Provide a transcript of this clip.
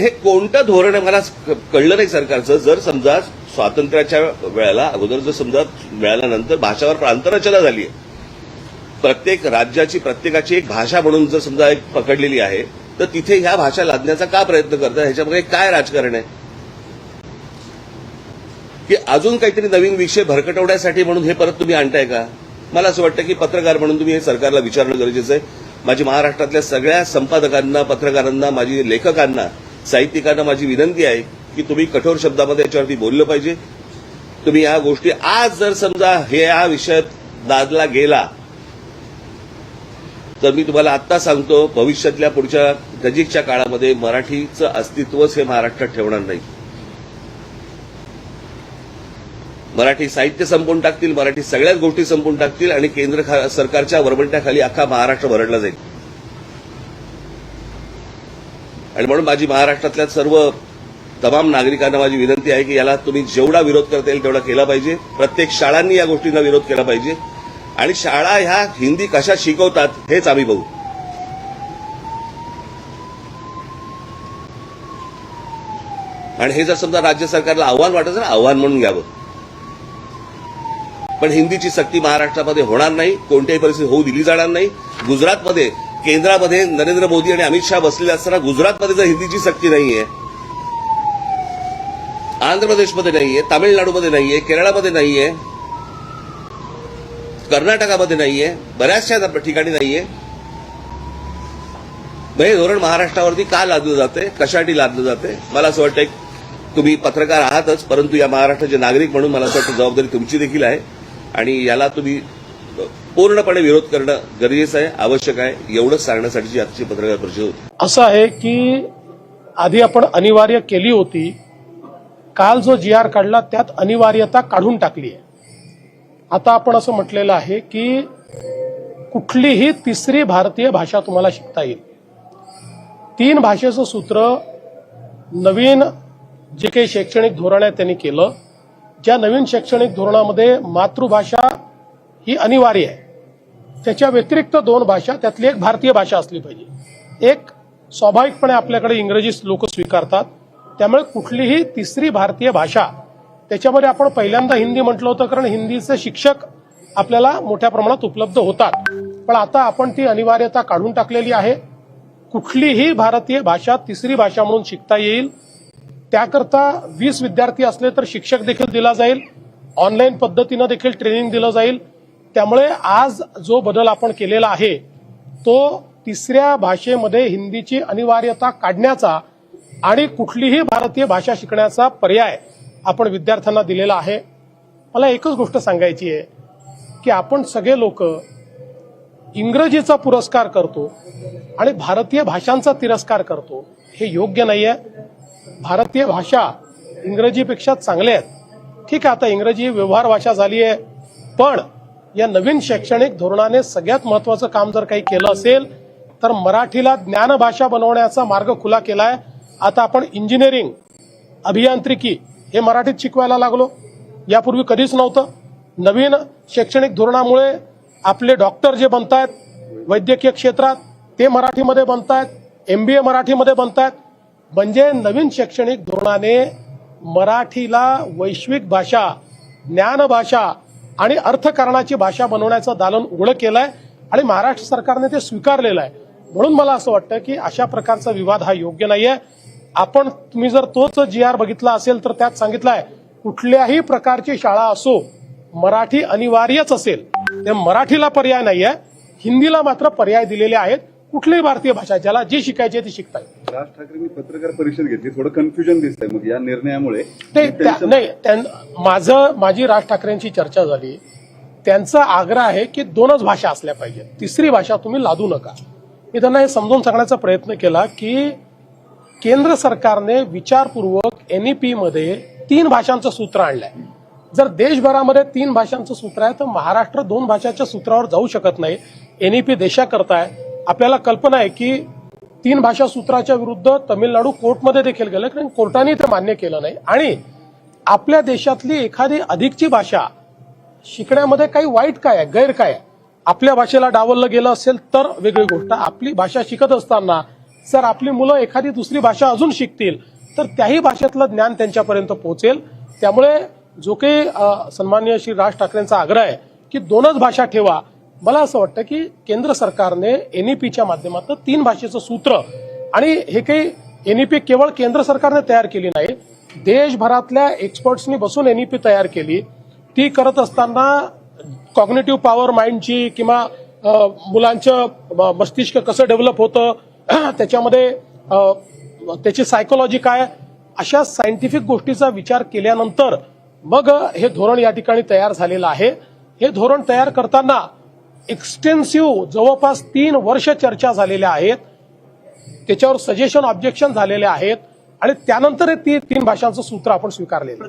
हे कोणतं धोरण आहे? मला कळलं नाही सरकारचं. जर समजा स्वातंत्र्याच्या वेळेला अगोदर जर समजा मिळाल्यानंतर भाषावर प्रांतरचना झाली आहे. प्रत्येक राज्याची प्रत्येकाची एक भाषा म्हणून जर समजा एक पकडलेली आहे तर तिथे ह्या भाषा लादण्याचा का प्रयत्न करतात ह्याच्यामध्ये काय राजकारण आहे? की अजून काहीतरी नवीन विषय भरकटवण्यासाठी म्हणून हे परत तुम्ही आणताय का? मला असं वाटतं की पत्रकार म्हणून तुम्ही हे सरकारला विचारणं गरजेचं आहे. माझी महाराष्ट्रातल्या सगळ्या संपादकांना पत्रकारांना माझी लेखकांना साहित्यिकांना माझी विनंती आहे की तुम्ही कठोर शब्दामध्ये याच्यावरती बोललं पाहिजे. तुम्ही या गोष्टी आज जर समजा हे हा विषय दादला गेला तर मी तुम्हाला आत्ता सांगतो भविष्यातल्या पुढच्या नजीकच्या काळामध्ये मराठीचं अस्तित्वच हे महाराष्ट्रात ठेवणार नाही. मराठी साहित्य संपून टाकतील मराठी सगळ्याच गोष्टी संपून टाकतील आणि केंद्र सरकारच्या वरबंट्याखाली अख्खा महाराष्ट्र भरडला जाईल. आणि म्हणून माझी महाराष्ट्रातल्या सर्व तमाम नागरिकांना माझी विनंती आहे की याला तुम्ही जेवढा विरोध करता येईल तेवढा केला पाहिजे. प्रत्येक शाळांनी या गोष्टींना विरोध केला पाहिजे. आणि शाळा ह्या हिंदी कशा शिकवतात हेच आम्ही बघू. आणि हे जर समजा राज्य सरकारला आव्हान वाटत असेल आव्हान म्हणून घ्यावं. पण हिंदीची सक्ती महाराष्ट्रामध्ये होणार नाही कोणत्याही परिस्थितीत होऊ दिली जाणार नाही. गुजरातमध्ये केंद्रामध्ये नरेंद्र मोदी आणि अमित शहा बसलेले असताना गुजरातमध्ये जर हिंदीची सक्ती नाहीये. आंध्र प्रदेशमध्ये नाहीये तामिळनाडूमध्ये नाहीये केरळामध्ये नाहीये कर्नाटकामध्ये नाहीये बऱ्याचशा ठिकाणी नाहीये. हे धोरण महाराष्ट्रावरती का लादलं जाते कशासाठी लादलं जाते मला असं वाटतं तुम्ही पत्रकार आहातच परंतु या महाराष्ट्राचे नागरिक म्हणून मला असं वाटतं जबाबदारी तुमची देखील आहे. आणि याला तुम्ही पूर्णपणे विरोध करणं गरजेचं आहे आवश्यक आहे. एवढंच सांगण्यासाठीची आजची पत्रकार परिषद होती. असं आहे की आधी आपण अनिवार्य केली होती. काल जो जी आर काढला त्यात अनिवार्यता काढून टाकली आहे. आता आपण असं म्हटलेलं आहे की कुठलीही तिसरी भारतीय भाषा तुम्हाला शिकता येईल. तीन भाषेचं सूत्र नवीन जे काही शैक्षणिक धोरण आहे त्यांनी केलं. ज्या नवीन शैक्षणिक धोरणामध्ये मातृभाषा ही अनिवार्य आहे. त्याच्या व्यतिरिक्त दोन भाषा त्यातली एक भारतीय भाषा असली पाहिजे. एक स्वाभाविकपणे आपल्याकडे इंग्रजी लोक स्वीकारतात. त्यामुळे कुठलीही तिसरी भारतीय भाषा त्याच्यामध्ये आपण पहिल्यांदा हिंदी म्हटलं होतं कारण हिंदीचे शिक्षक आपल्याला मोठ्या प्रमाणात उपलब्ध होतात. पण आता आपण ती अनिवार्यता काढून टाकलेली आहे. कुठलीही भारतीय भाषा तिसरी भाषा म्हणून शिकता येईल. त्याकरता वीस विद्यार्थी असले तर शिक्षक देखील दिला जाईल. ऑनलाईन पद्धतीनं देखील ट्रेनिंग दिलं जाईल. त्यामुळे आज जो बदल आपण केलेला आहे तो तिसऱ्या भाषेमध्ये हिंदीची अनिवार्यता काढण्याचा आणि कुठलीही भारतीय भाषा शिकण्याचा पर्याय आपण विद्यार्थ्यांना दिलेला आहे. मला एकच गोष्ट सांगायची आहे की आपण सगळे लोक इंग्रजीचा पुरस्कार करतो आणि भारतीय भाषांचा तिरस्कार करतो हे योग्य नाही आहे भारतीय भाषा इंग्रजीपेक्षा चांगल्या आहेत. ठीक आहे आता इंग्रजी व्यवहार भाषा झाली आहे पण या नवीन शैक्षणिक धोरणाने सगळ्यात महत्वाचं काम जर काही केलं असेल तर मराठीला ज्ञानभाषा बनवण्याचा मार्ग खुला केलाय. आता आपण इंजिनिअरिंग अभियांत्रिकी हे मराठीत शिकवायला लागलो. यापूर्वी कधीच नव्हतं. नवीन शैक्षणिक धोरणामुळे आपले डॉक्टर जे बनतायत वैद्यकीय क्षेत्रात ते मराठीमध्ये बनतायत एमबीए मराठीमध्ये बनतायत. म्हणजे नवीन शैक्षणिक धोरणाने मराठीला वैश्विक भाषा ज्ञानभाषा आणि अर्थकारणाची भाषा बनवण्याचं दालन उघडं केलंय आणि महाराष्ट्र सरकारने ते स्वीकारलेलं आहे. म्हणून मला असं वाटतं की अशा प्रकारचा विवाद हा योग्य नाहीये. आपण तुम्ही जर तोच जी आर बघितला असेल तर त्यात सांगितलंय कुठल्याही प्रकारची शाळा असो मराठी अनिवार्यच असेल. ते मराठीला पर्याय नाहीये. हिंदीला मात्र पर्याय दिलेले आहेत. कुठलीही भारतीय भाषा ज्याला जी शिकायची आहे ती शिकता येईल. राज ठाकरेंनी पत्रकार परिषद घेतली. थोडं कन्फ्युजन दिसतंय मग या निर्णयामुळे. नाही माझं माझी राज ठाकरेंची चर्चा झाली. त्यांचा आग्रह आहे की दोनच भाषा असल्या पाहिजेत. तिसरी भाषा तुम्ही लादू नका. मी त्यांना हे समजून सांगण्याचा प्रयत्न केला की केंद्र सरकारने विचारपूर्वक एनईपी मध्ये तीन भाषांचं सूत्र आणलंय. जर देशभरामध्ये तीन भाषांचं सूत्र आहे तर महाराष्ट्र दोन भाषाच्या सूत्रावर जाऊ शकत नाही. एनईपी देशाकरता आहे. आपल्याला कल्पना आहे की तीन भाषा सूत्राच्या विरुद्ध तमिळनाडू कोर्टमध्ये देखील गेलं कारण कोर्टाने ते मान्य केलं नाही. आणि आपल्या देशातली एखादी अधिकची भाषा शिकण्यामध्ये काही वाईट काय आहे गैर काय आहे? आपल्या भाषेला डावललं गेलं असेल तर वेगळी गोष्ट. आपली भाषा शिकत असताना जर आपली मुलं एखादी दुसरी भाषा अजून शिकतील तर त्याही भाषेतलं ज्ञान त्यांच्यापर्यंत पोहोचेल. त्यामुळे जो काही अ, सन्माननीय श्री राज ठाकरेंचा आग्रह आहे की दोनच भाषा ठेवा. मला असं वाटतं की केंद्र सरकारने एनईपीच्या माध्यमातून तीन भाषेचं सूत्र आणि हे काही एनईपी केवळ केंद्र सरकारने तयार केली नाही देशभरातल्या एक्सपर्ट्सनी बसून एनईपी तयार केली. ती करत असताना कॉग्नेटिव्ह पॉवर माइंडची किंवा मुलांचं मस्तिष्क कसं डेव्हलप होतं त्याच्यामध्ये त्याची सायकोलॉजी काय अशा सायंटिफिक गोष्टीचा विचार केल्यानंतर मग हे धोरण या ठिकाणी तयार झालेलं आहे. हे धोरण तयार करताना एक्सटेन्सिव्ह जवळपास तीन वर्ष चर्चा झालेल्या आहेत. त्याच्यावर सजेशन ऑब्जेक्शन झालेले आहेत. आणि त्यानंतर ती तीन भाषांचं सूत्र आपण स्वीकारलेलं